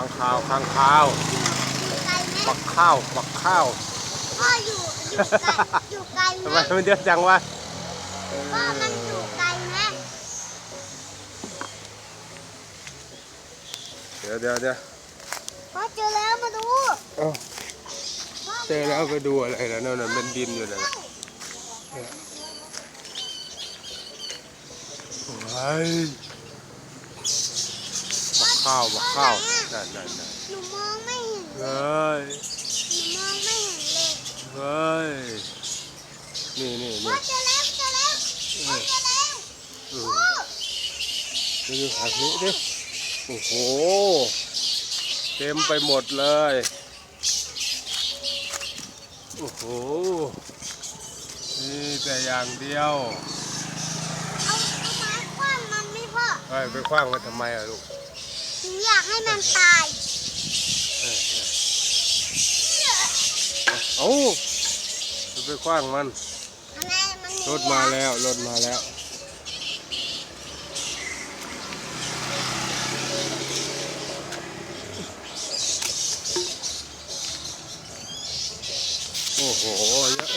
างข้าวข้างข้าวอยู่ไกลไหมปักข้าวปักข้าวพ่ออยู่อยู่ไกลอยู่ไกลทำไหไมมมันเยอะจังวะพ่อมันอยู่ไกลไหมเดี๋ยวเดี๋ยวเดี๋ยวพ่อเจอแล้วมาดูเอ้าพ่อเจอแล้วไปดูอะไรแล้วนั่นน่ะเป็นดินอยู่นั่นน่ะเฮ้ยปัก ข้าวปักข้าวนั่นนั่นนั่นหนูมองไม่เห็นเลเฮย้ยหนูมองไม่เห็นเลยเฮ้ยนี่นี่พ่อนี่เจอแล้วเจอแล้วพ่อเจอแล้วอืมพ่อดูหักนี้ดิโอ้โห เต็มไปหมดเลย โอ้โหนี่แต่อย่างเดียว เอาเอาไม้คว้างมันไม่พ่อเฮ้ยไปคว้างมันทำไมอะลูก หนูอยากให้มันตายเออเออเอ้าไปคว้างมัน อะไรมันหนีรถมาแล้ว รถมาแล้ว โอ้โหเยอะ